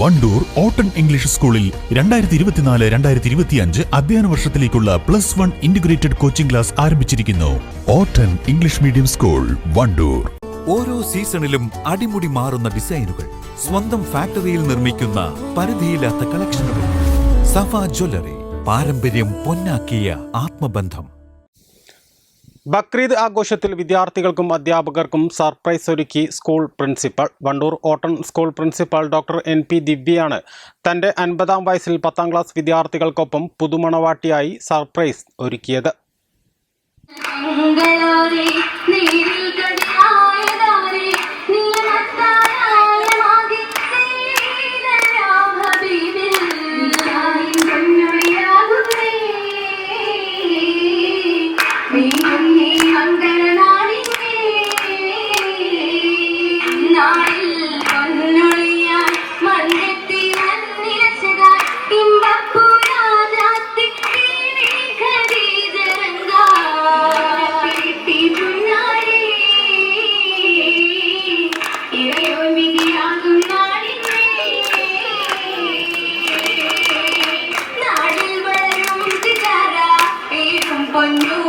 Wandoor ഓട്ടൺ English സ്കൂളിൽ രണ്ടായിരത്തി ഇരുപത്തിനാല് രണ്ടായിരത്തി ഇരുപത്തിയഞ്ച് അധ്യയന വർഷത്തിലേക്കുള്ള plus one integrated coaching class ആരംഭിച്ചിരിക്കുന്നു. ഓട്ടൺ ഇംഗ്ലീഷ് മീഡിയം സ്കൂൾ വണ്ടൂർ. ഓരോ സീസണിലും അടിമുടി മാറുന്ന ഡിസൈനുകൾ സ്വന്തം ഫാക്ടറിയിൽ നിർമ്മിക്കുന്ന പരിധിയില്ലാത്ത കളക്ഷനുകൾ സഫ ജ്വല്ലറി പാരമ്പര്യം പൊന്നാക്കിയ ആത്മബന്ധം. ബക്രീദ് ആഘോഷത്തിൽ വിദ്യാർത്ഥികൾക്കും അധ്യാപകർക്കും സർപ്രൈസ് ഒരുക്കി school principal. Wandoor ഓട്ടൺ school principal doctor N P ദിവ്യയാണ് തന്റെ അൻപതാം വയസ്സിൽ പത്താം ക്ലാസ് വിദ്യാർത്ഥികൾക്കൊപ്പം പുതുമണവാട്ടിയായി സർപ്രൈസ് ഒരുക്കിയത്. 번요.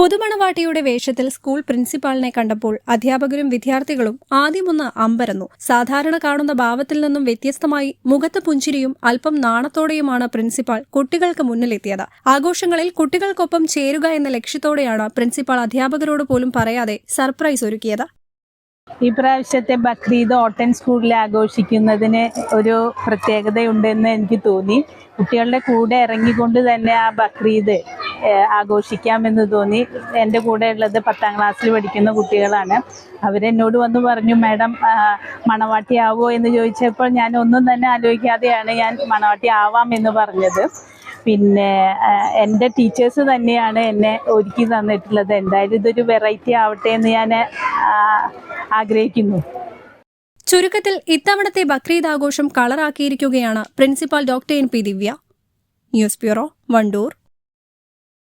പുതുമണവാട്ടിയുടെ വേഷത്തിൽ സ്കൂൾ പ്രിൻസിപ്പാളിനെ കണ്ടപ്പോൾ അധ്യാപകരും വിദ്യാർത്ഥികളും ആദ്യമൊന്ന് അമ്പരന്നു. സാധാരണ കാണുന്ന ഭാവത്തിൽ നിന്നും വ്യത്യസ്തമായി മുഖത്ത് പുഞ്ചിരിയും അല്പം നാണത്തോടെയുമാണ് പ്രിൻസിപ്പാൾ കുട്ടികൾക്ക് മുന്നിലെത്തിയത്. ആഘോഷങ്ങളിൽ കുട്ടികൾക്കൊപ്പം ചേരുക എന്ന ലക്ഷ്യത്തോടെയാണ് പ്രിൻസിപ്പാൾ അധ്യാപകരോട് പോലും പറയാതെ സർപ്രൈസ് ഒരുക്കിയത്. ഈ പ്രാവശ്യത്തെ ബക്രീദ് ഓട്ടൻ സ്കൂളിൽ ആഘോഷിക്കുന്നതിന് ഒരു പ്രത്യേകതയുണ്ടെന്ന് എനിക്ക് തോന്നി. കുട്ടികളുടെ കൂടെ ഇറങ്ങിക്കൊണ്ട് തന്നെ ആ ബക്രീദ് ആഘോഷിക്കാമെന്ന് തോന്നി. എന്റെ കൂടെ ഉള്ളത് പത്താം ക്ലാസ്സിൽ പഠിക്കുന്ന കുട്ടികളാണ്. അവരെന്നോട് വന്ന് പറഞ്ഞു മാഡം മണവാട്ടി ആവോ എന്ന് ചോദിച്ചപ്പോൾ ഞാൻ ഒന്നും തന്നെ ആലോചിക്കാതെയാണ് ഞാൻ മണവാട്ടി ആവാം എന്ന് പറഞ്ഞത്. പിന്നെ എന്റെ ടീച്ചേഴ്സ് തന്നെയാണ് എന്നെ ഒരുക്കി തന്നിട്ടുള്ളത്. എന്തായാലും ഇതൊരു വെറൈറ്റി ആവട്ടെ എന്ന് ഞാൻ ആഗ്രഹിക്കുന്നു. ചുരുക്കത്തിൽ ഇത്തവണത്തെ ബക്രീദ് ആഘോഷം കളറാക്കിയിരിക്കുകയാണ് principal doctor N P Divya. News bureau Wandoor.